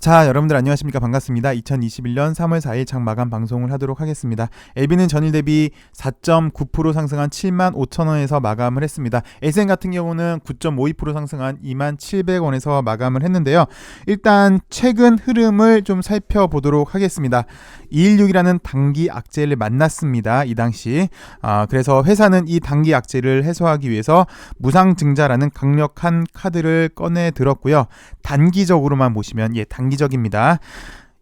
자, 여러분들 안녕하십니까? 반갑습니다. 2021년 3월 4일 장 마감 방송을 하도록 하겠습니다. LB는 전일 대비 4.9% 상승한 7만 5천 원에서 마감을 했습니다. SN 같은 경우는 9.52% 상승한 2만 700원에서 마감을 했는데요. 일단 최근 흐름을 좀 살펴보도록 하겠습니다. 216이라는 단기 악재를 만났습니다. 이 당시. 아, 그래서 회사는 이 단기 악재를 해소하기 위해서 무상 증자라는 강력한 카드를 꺼내 들었고요. 단기적으로만 보시면 예, 단기 적입니다.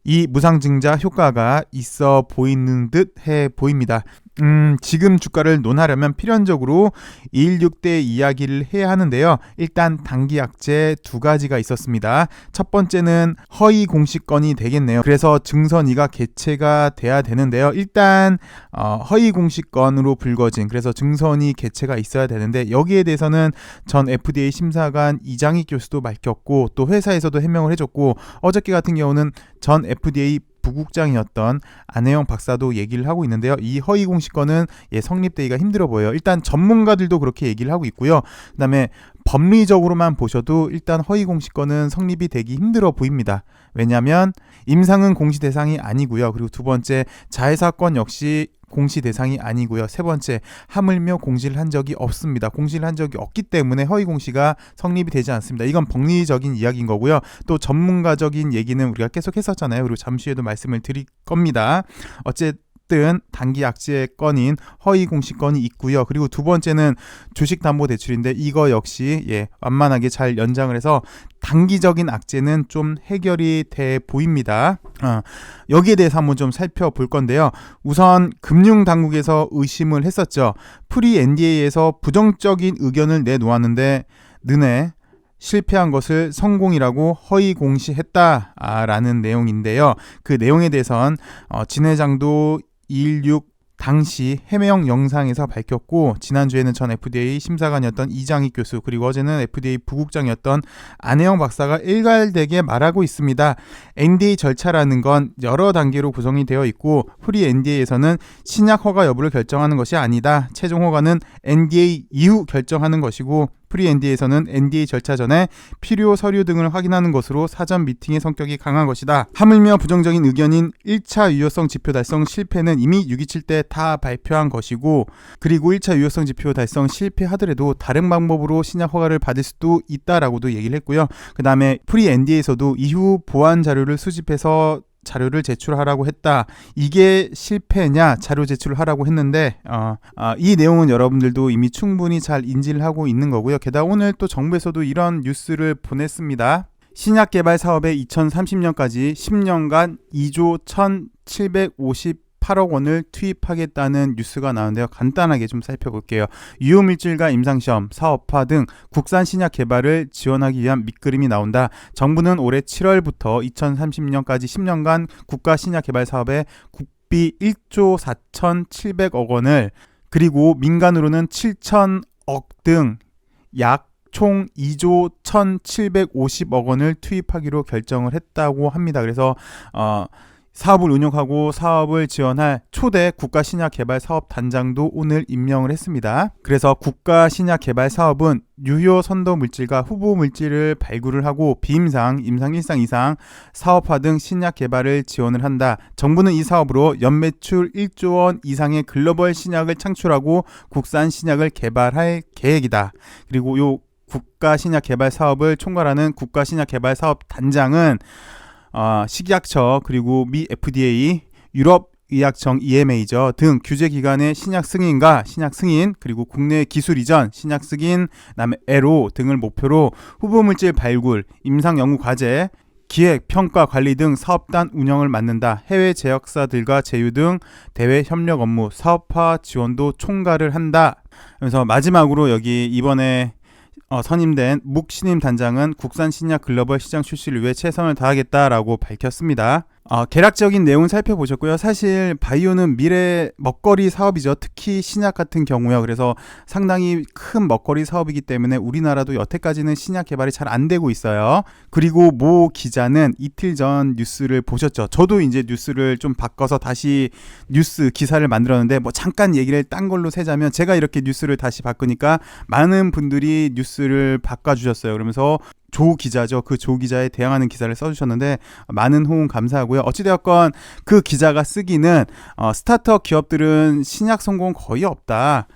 이 무상증자 효과가 있어 보이는 듯 해 보입니다. 음, 지금 주가를 논하려면 필연적으로 216대 이야기를 해야 하는데요. 일단 단기 약재 두 가지가 있었습니다. 첫 번째는 허위 공시건이 되겠네요. 그래서 증선이가 개체가 돼야 되는데요. 일단 어, 허위 공시건으로 불거진 그래서 증선이 개체가 있어야 되는데 여기에 대해서는 전 FDA 심사관 이장익 교수도 밝혔고 또 회사에서도 해명을 해줬고 어저께 같은 경우는 전 FDA 부국장이었던 안혜영 박사도 얘기를 하고 있는데요. 이 허위 공시권은 예, 성립되기가 힘들어 보여요. 일단 전문가들도 그렇게 얘기를 하고 있고요. 그다음에 법리적으로만 보셔도 일단 허위 공시권은 성립이 되기 힘들어 보입니다. 왜냐하면 임상은 공시 대상이 아니고요. 그리고 두 번째 자해사건 역시 공시 대상이 아니고요. 세 번째, 하물며 공시를 한 적이 없습니다. 공시를 한 적이 없기 때문에 허위 공시가 성립이 되지 않습니다. 이건 법리적인 이야기인 거고요. 또 전문가적인 얘기는 우리가 계속 했었잖아요. 그리고 잠시 후에도 말씀을 드릴 겁니다. 어쨌든 든 단기 악재 건인 허위 공시 건이 있고요. 그리고 두 번째는 주식 담보 대출인데 이거 역시 예, 완만하게 잘 연장을 해서 단기적인 악재는 좀 해결이 돼 보입니다. 어, 여기에 대해서 한번 좀 살펴볼 건데요. 우선 금융 당국에서 의심을 했었죠. 프리 NDA에서 부정적인 의견을 내놓았는데 느네 실패한 것을 성공이라고 허위 공시했다라는 내용인데요. 그 내용에 대해선 어, 진 회장도 216 당시 해명 영상에서 밝혔고 지난주에는 전 FDA 심사관이었던 이장희 교수 그리고 어제는 FDA 부국장이었던 안혜영 박사가 일괄되게 말하고 있습니다. NDA 절차라는 건 여러 단계로 구성이 되어 있고 프리 NDA에서는 신약 허가 여부를 결정하는 것이 아니다. 최종 허가는 NDA 이후 결정하는 것이고 프리 NDA에서는 NDA 절차 전에 필요 서류 등을 확인하는 것으로 사전 미팅의 성격이 강한 것이다. 하물며 부정적인 의견인 1차 유효성 지표 달성 실패는 이미 627 때 다 발표한 것이고 그리고 1차 유효성 지표 달성 실패하더라도 다른 방법으로 신약 허가를 받을 수도 있다라고도 얘기를 했고요. 그 다음에 프리 NDA에서도 이후 보완 자료를 수집해서 자료를 제출하라고 했다. 이게 실패냐? 자료 제출을 하라고 했는데 어, 어, 이 내용은 여러분들도 이미 충분히 잘 인지를 하고 있는 거고요. 게다가 오늘 또 정부에서도 이런 뉴스를 보냈습니다. 신약 개발 사업에 2030년까지 10년간 2조 1,750 8억 원을 투입하겠다는 뉴스가 나오는데요. 간단하게 좀 살펴볼게요. 유효물질과 임상시험, 사업화 등 국산 신약 개발을 지원하기 위한 밑그림이 나온다. 정부는 올해 7월부터 2030년까지 10년간 국가 신약 개발 사업에 국비 1조 4,700억 원을 그리고 민간으로는 7천억 등약 총 2조 1,750억 원을 투입하기로 결정을 했다고 합니다. 그래서 어 사업을 운영하고 사업을 지원할 초대 국가 신약 개발 사업 단장도 오늘 임명을 했습니다. 그래서 국가 신약 개발 사업은 유효 선도 물질과 후보 물질을 발굴을 하고 비임상, 임상 1상 이상 사업화 등 신약 개발을 지원을 한다. 정부는 이 사업으로 연매출 1조 원 이상의 글로벌 신약을 창출하고 국산 신약을 개발할 계획이다. 그리고 요 국가 신약 개발 사업을 총괄하는 국가 신약 개발 사업 단장은 어, 식약처 그리고 미 FDA 유럽 의약청 EMA죠 등 규제 기관의 신약 승인과 신약 승인 그리고 국내 기술 이전 신약 승인 그다음에 애로 등을 목표로 후보 물질 발굴 임상 연구 과제 기획, 평가, 관리 등 사업단 운영을 맡는다. 해외 제약사들과 제휴 등 대외 협력 업무, 사업화 지원도 총괄을 한다. 그래서 마지막으로 여기 이번에 어, 선임된 묵 신임 단장은 국산 신약 글로벌 시장 출시를 위해 최선을 다하겠다라고 밝혔습니다. 어, 계략적인 내용을 살펴보셨고요. 사실 바이오는 미래 먹거리 사업이죠. 특히 신약 같은 경우요. 그래서 상당히 큰 먹거리 사업이기 때문에 우리나라도 여태까지는 신약 개발이 잘 안 되고 있어요. 그리고 모 기자는 이틀 전 뉴스를 보셨죠. 저도 이제 뉴스를 좀 바꿔서 다시 뉴스 기사를 만들었는데 뭐 잠깐 얘기를 딴 걸로 세자면 제가 이렇게 뉴스를 다시 바꾸니까 많은 분들이 뉴스를 바꿔주셨어요. 그러면서 조 기자죠. 그 조 기자에 대항하는 기사를 써주셨는데 많은 호응 감사하고요. 어찌되었건 그 기자가 쓰기는 어, 스타트업 기업들은 신약 성공 거의 없다.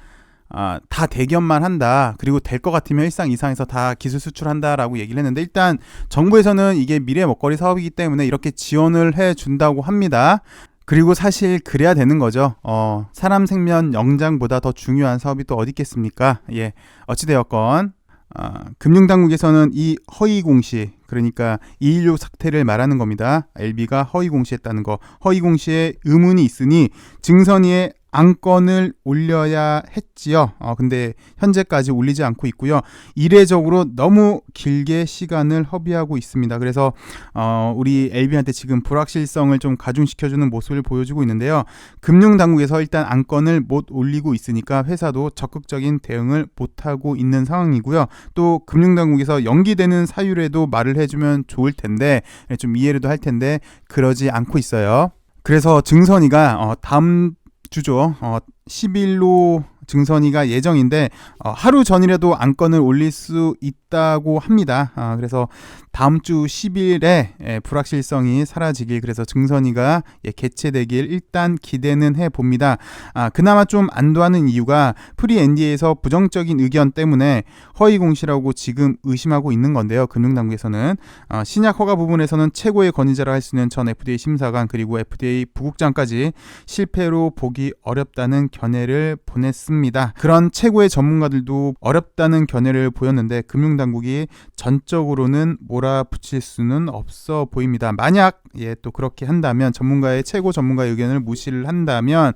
아, 다 대기업만 한다. 그리고 될 것 같으면 일상 이상에서 다 기술 수출한다라고 얘기를 했는데 일단 정부에서는 이게 미래 먹거리 사업이기 때문에 이렇게 지원을 해 준다고 합니다. 그리고 사실 그래야 되는 거죠. 어, 사람 생명 영장보다 더 중요한 사업이 또 어디 있겠습니까? 예. 어찌되었건 아, 금융당국에서는 이 허위 공시 그러니까 216 사태를 말하는 겁니다. LB가 허위 공시했다는 거. 허위 공시에 의문이 있으니 증선위에 안건을 올려야 했지요. 어, 근데 현재까지 올리지 않고 있고요. 이례적으로 너무 길게 시간을 허비하고 있습니다. 그래서 어, 우리 LB한테 지금 불확실성을 좀 가중시켜주는 모습을 보여주고 있는데요. 금융 당국에서 일단 안건을 못 올리고 있으니까 회사도 적극적인 대응을 못 하고 있는 상황이고요. 또 금융 당국에서 연기되는 사유에도 말을 해주면 좋을 텐데 좀 이해를 할 텐데 그러지 않고 있어요. 그래서 증선이가 어, 다음 주죠. 어, 10일로 증선이가 예정인데 어, 하루 전이라도 안건을 올릴 수 있다고 합니다. 아, 그래서 다음 주 10일에 예, 불확실성이 사라지길 그래서 증선이가 예, 개최되길 일단 기대는 해 봅니다. 아, 그나마 좀 안도하는 이유가 프리 NDA에서 부정적인 의견 때문에 허위 공시라고 지금 의심하고 있는 건데요. 금융당국에서는 어, 신약 허가 부분에서는 최고의 권위자라 할 수 있는 전 FDA 심사관 그리고 FDA 부국장까지 실패로 보기 어렵다는 견해를 보냈습 니다. 그런 최고의 전문가들도 어렵다는 견해를 보였는데 금융당국이 전적으로는 몰아붙일 수는 없어 보입니다. 만약 예, 또 그렇게 한다면 전문가의 최고 전문가의 의견을 무시를 한다면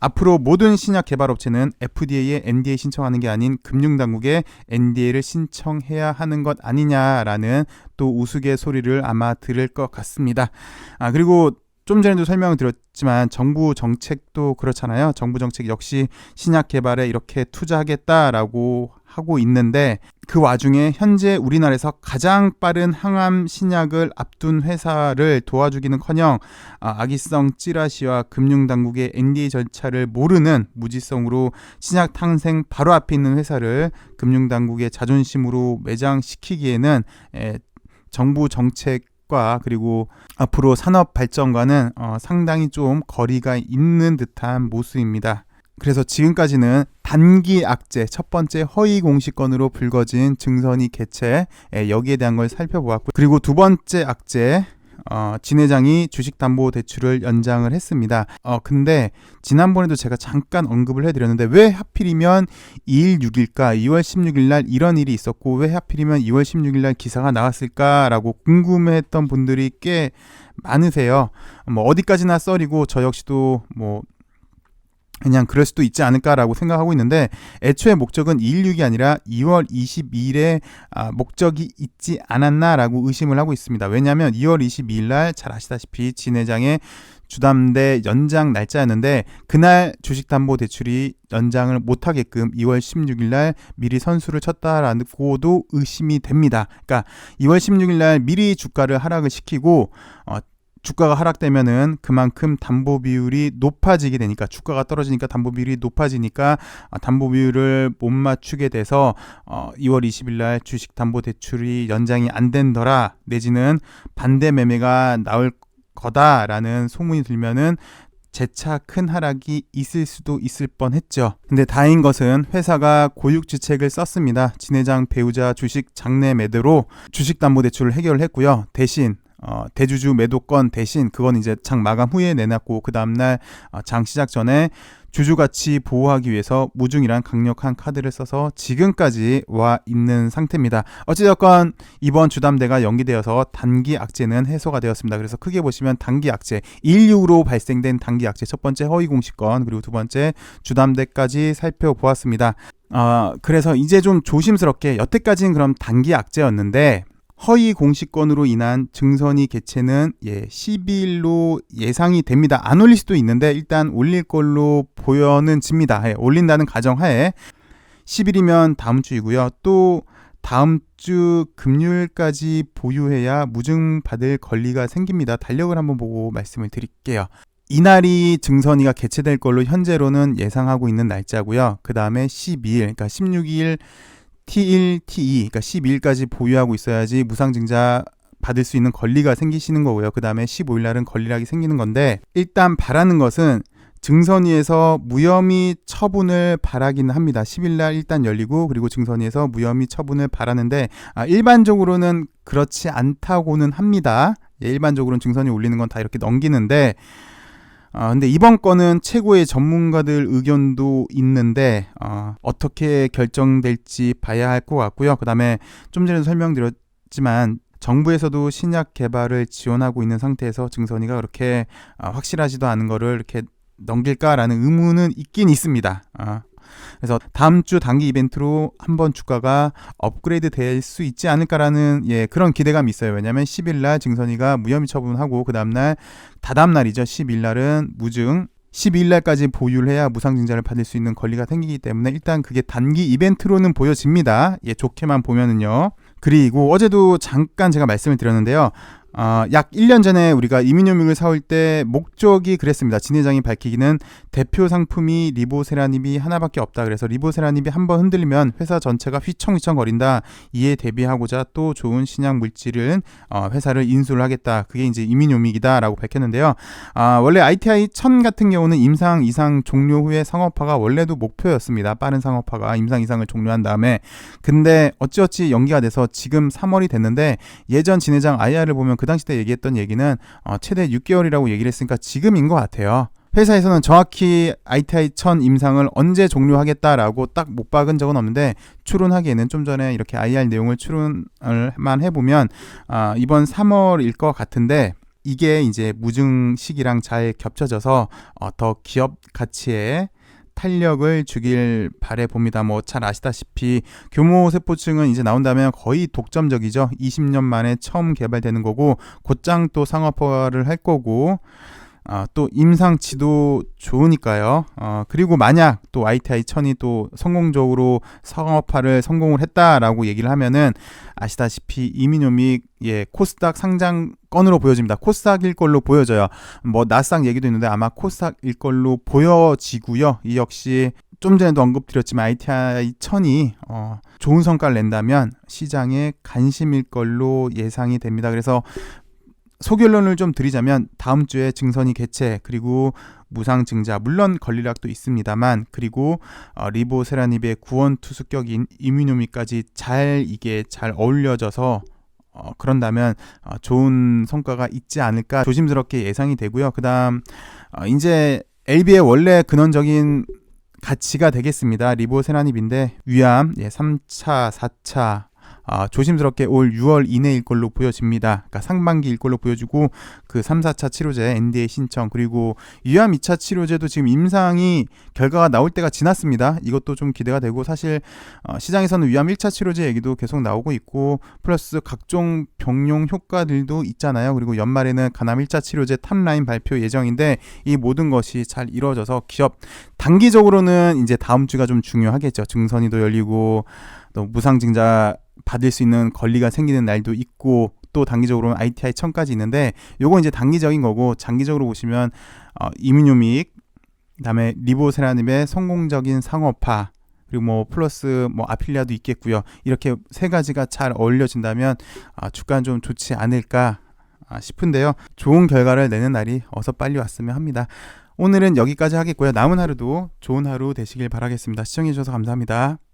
앞으로 모든 신약 개발 업체는 FDA에 NDA 신청하는 게 아닌 금융당국에 NDA를 신청해야 하는 것 아니냐라는 또 우스갯 소리를 아마 들을 것 같습니다. 아 그리고 좀 전에도 설명을 드렸지만 정부 정책도 그렇잖아요. 정부 정책 역시 신약 개발에 이렇게 투자하겠다라고 하고 있는데 그 와중에 현재 우리나라에서 가장 빠른 항암 신약을 앞둔 회사를 도와주기는커녕 아, 악의성 찌라시와 금융당국의 NDA 절차를 모르는 무지성으로 신약 탄생 바로 앞에 있는 회사를 금융당국의 자존심으로 매장시키기에는 에, 정부 정책 과 그리고 앞으로 산업 발전과는 어, 상당히 좀 거리가 있는 듯한 모습입니다. 그래서 지금까지는 단기 악재 첫 번째 허위 공시권으로 불거진 증선이 개최 예, 여기에 대한 걸 살펴보았고 그리고 두 번째 악재 어, 진 회장이 주식담보대출을 연장을 했습니다. 어, 근데 지난번에도 제가 잠깐 언급을 해드렸는데 왜 하필이면 2일 6일까 2월 16일 날 이런 일이 있었고 왜 하필이면 2월 16일 날 기사가 나왔을까라고 궁금해했던 분들이 꽤 많으세요. 뭐 어디까지나 썰이고 저 역시도 뭐 그냥 그럴 수도 있지 않을까라고 생각하고 있는데 애초에 목적은 216이 아니라 2월 22일에 아, 목적이 있지 않았나라고 의심을 하고 있습니다. 왜냐하면 2월 22일 날 잘 아시다시피 진 회장의 주담대 연장 날짜였는데 그날 주식담보대출이 연장을 못하게끔 2월 16일 날 미리 선수를 쳤다라고도 의심이 됩니다. 그러니까 2월 16일 날 미리 주가를 하락을 시키고 어, 주가가 하락되면은 그만큼 담보 비율이 높아지게 되니까 주가가 떨어지니까 담보 비율이 높아지니까 아, 담보 비율을 못 맞추게 돼서 어 2월 20일 날 주식 담보 대출이 연장이 안 된더라 내지는 반대 매매가 나올 거다라는 소문이 들면은 재차 큰 하락이 있을 수도 있을 뻔했죠. 근데 다행인 것은 회사가 고육지책을 썼습니다. 진회장 배우자 주식 장내 매도로 주식담보대출을 해결했고요. 대신 어, 대주주 매도권 대신 그건 이제 장 마감 후에 내놨고 그 다음날 어, 장 시작 전에 주주 가치 보호하기 위해서 무중이란 강력한 카드를 써서 지금까지 와 있는 상태입니다. 어찌됐건 이번 주담대가 연기되어서 단기 악재는 해소가 되었습니다. 그래서 크게 보시면 단기 악재 16으로 발생된 단기 악재 첫 번째 허위 공시권 그리고 두 번째 주담대까지 살펴보았습니다. 어, 그래서 이제 좀 조심스럽게 여태까지는 그럼 단기 악재였는데 허위 공시권으로 인한 증선이 개최는 예, 12일로 예상이 됩니다. 안 올릴 수도 있는데 일단 올릴 걸로 보여는 집니다. 예, 올린다는 가정하에 10일이면 다음 주이고요. 또 다음 주 금요일까지 보유해야 무증 받을 권리가 생깁니다. 달력을 한번 보고 말씀을 드릴게요. 이날이 증선이가 개최될 걸로 현재로는 예상하고 있는 날짜고요. 그 다음에 12일, 그러니까 16일 T1, T2, 그러니까 12일까지 보유하고 있어야지 무상증자 받을 수 있는 권리가 생기시는 거고요. 그 다음에 15일 날은 권리락이 생기는 건데 일단 바라는 것은 증선위에서 무혐의 처분을 바라긴 합니다. 10일 날 일단 열리고 그리고 증선위에서 무혐의 처분을 바라는데 아, 일반적으로는 그렇지 않다고는 합니다. 예, 일반적으로는 증선이 올리는 건 다 이렇게 넘기는데 아, 근데 이번 건은 최고의 전문가들 의견도 있는데 어, 어떻게 결정될지 봐야 할 것 같고요. 그 다음에 좀 전에 설명드렸지만 정부에서도 신약 개발을 지원하고 있는 상태에서 증선이가 그렇게 아, 확실하지도 않은 거를 이렇게 넘길까라는 의문은 있긴 있습니다. 아, 그래서 다음 주 단기 이벤트로 한번 주가가 업그레이드 될 수 있지 않을까라는 예 그런 기대감이 있어요. 왜냐하면 10일 날 증선이가 무혐의 처분하고 그 다음 날 다다음 날이죠. 10일 날은 무증 12일 날까지 보유를 해야 무상증자를 받을 수 있는 권리가 생기기 때문에 일단 그게 단기 이벤트로는 보여집니다. 예, 좋게만 보면은요. 그리고 어제도 잠깐 제가 말씀을 드렸는데요. 어, 약 1년 전에 우리가 이민요믹을 사올 때 목적이 그랬습니다. 진 회장이 밝히기는 대표 상품이 리보세라닙이 하나밖에 없다. 그래서 리보세라닙이 한번 흔들리면 회사 전체가 휘청휘청 거린다. 이에 대비하고자 또 좋은 신약 물질을 어, 회사를 인수를 하겠다. 그게 이제 이민요믹이다라고 밝혔는데요. 아, 원래 ITI 1000 같은 경우는 임상 이상 종료 후에 상업화가 원래도 목표였습니다. 빠른 상업화가 임상 이상을 종료한 다음에 근데 어찌어찌 연기가 돼서 지금 3월이 됐는데 예전 진 회장 IR을 보면 그 당시 때 얘기했던 얘기는 어, 최대 6개월이라고 얘기를 했으니까 지금인 것 같아요. 회사에서는 정확히 ITI 1000 임상을 언제 종료하겠다라고 딱 못 박은 적은 없는데 추론하기에는 좀 전에 이렇게 IR 내용을 추론을만 해보면 아, 이번 3월일 것 같은데 이게 이제 무증 시기랑 잘 겹쳐져서 어, 더 기업 가치에 탄력을 주길 바래 봅니다. 뭐 잘 아시다시피 교모 세포층은 이제 나온다면 거의 독점적이죠. 20년 만에 처음 개발되는 거고 곧장 또 상업화를 할 거고 어, 또 임상치도 좋으니까요. 어, 그리고 만약 또 ITI 1000이 또 성공적으로 상업화를 성공을 했다라고 얘기를 하면은 아시다시피 이민요믹 예 코스닥 상장 건으로 보여집니다. 코스닥일 걸로 보여져요. 뭐 나스닥 얘기도 있는데 아마 코스닥일 걸로 보여지고요. 이 역시 좀 전에도 언급드렸지만 ITI 1000이 어, 좋은 성과를 낸다면 시장에 관심일 걸로 예상이 됩니다. 그래서 소결론을 좀 드리자면 다음 주에 증선이 개최 그리고 무상 증자 물론 권리락도 있습니다만 그리고 어, 리보세라닙의 구원 투수격인 이뮤노미까지 잘 이게 잘 어울려져서 어, 그런다면 어, 좋은 성과가 있지 않을까 조심스럽게 예상이 되고요. 그다음 어, 이제 LB의 원래 근원적인 가치가 되겠습니다. 리보세라닙인데 위암 예, 3차, 4차 아, 조심스럽게 올 6월 이내일 걸로 보여집니다. 그러니까 상반기일 걸로 보여지고 그 3, 4차 치료제 NDA 신청 그리고 유암 2차 치료제도 지금 임상이 결과가 나올 때가 지났습니다. 이것도 좀 기대가 되고 사실 어, 시장에서는 위암 1차 치료제 얘기도 계속 나오고 있고 플러스 각종 병용 효과들도 있잖아요. 그리고 연말에는 간암 1차 치료제 탑라인 발표 예정인데 이 모든 것이 잘 이루어져서 기업 단기적으로는 이제 다음 주가 좀 중요하겠죠. 증선이도 열리고 또 무상증자 받을 수 있는 권리가 생기는 날도 있고 또 단기적으로는 ITI 1000까지 있는데 요거 이제 단기적인 거고 장기적으로 보시면 어, 이민요믹 그다음에 리보세라님의 성공적인 상업화 그리고 뭐 플러스 뭐 아필리아도 있겠고요. 이렇게 세 가지가 잘 어울려진다면 아, 주가는 좀 좋지 않을까 아, 싶은데요. 좋은 결과를 내는 날이 어서 빨리 왔으면 합니다. 오늘은 여기까지 하겠고요. 남은 하루도 좋은 하루 되시길 바라겠습니다. 시청해주셔서 감사합니다.